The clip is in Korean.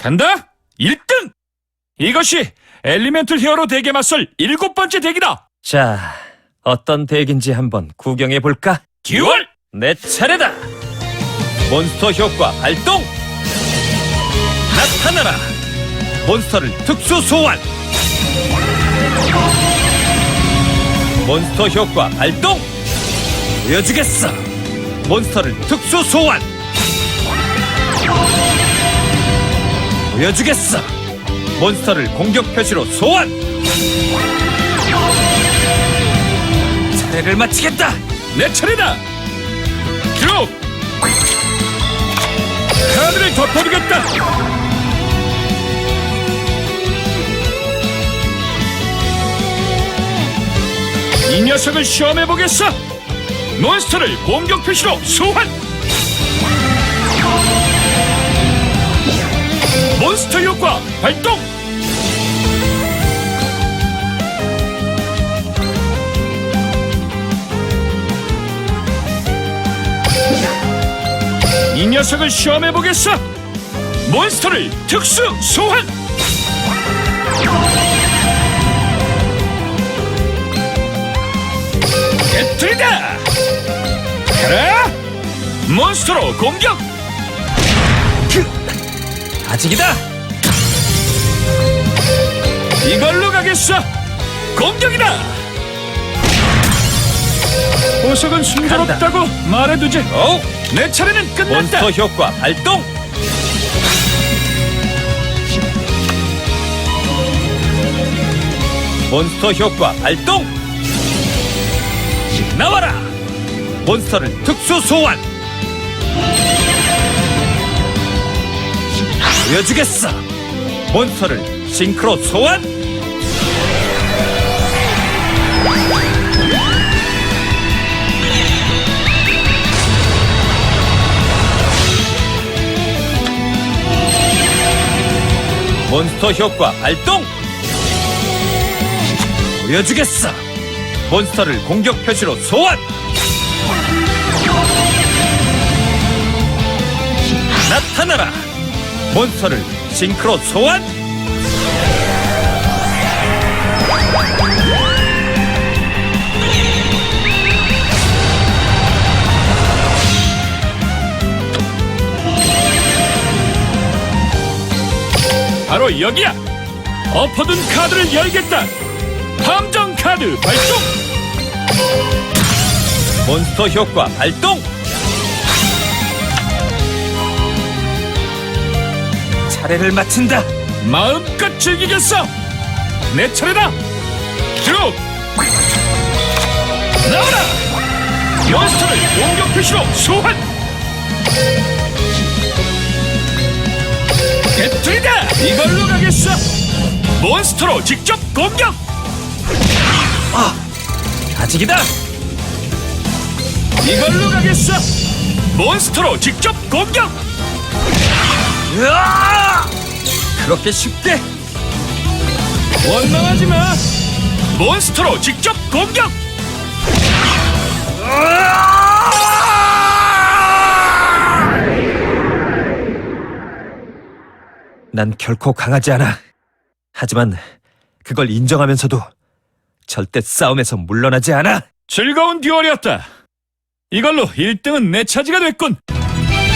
간다! 1등! 이것이 엘리멘틀 히어로 대게 맞설 일곱 번째 대기다! 자, 어떤 대기인지 한번 구경해 볼까? 듀얼! 내 차례다! 몬스터 효과 발동! 나타나라! 몬스터를 특수 소환! 몬스터 효과 발동! 보여주겠어! 몬스터를 특수 소환! 보여주겠어. 몬스터를 공격 표시로 소환. 차례를 마치겠다. 내 차례다! 드롭! 카드를 덮어주겠다! 이 녀석을 시험해보겠어! 몬스터를 공격 표시로 소환! 몬스터 효과 발동! 이 녀석을 시험해보겠어! 몬스터를 특수 소환! 깨트리다! 가라! 몬스터로 공격! 아직이다. 이걸로 가겠어! 공격이다! 보석은 순조롭다고 말해두지 오, 내 차례는 끝났다! 몬스터 효과 발동. 몬스터 효과 발동. 나와라. 몬스터를 특수 소환. 보여주겠어. 몬스터를 싱크로 소환. 몬스터 효과 발동! 보여주겠어! 몬스터를 공격 표시로 소환! 나타나라! 몬스터를 싱크로 소환! 바로 여기야! 엎어둔 카드를 열겠다! 함정 카드 발동! 몬스터 효과 발동! 차례를 마친다! 마음껏 즐기겠어! 내 차례다! 드롭! 나와라! 몬스터를 공격 표시로 소환! 배틀이다! 이걸로 가겠어! 몬스터로 직접 공격! 아직이다! 이걸로 가겠어! 몬스터로 직접 공격! 으아! 그렇게 쉽게 원망하지 마! 몬스터로 직접 공격! 난 결코 강하지 않아. 하지만 그걸 인정하면서도 절대 싸움에서 물러나지 않아. 즐거운 듀얼이었다. 이걸로 1등은 내 차지가 됐군.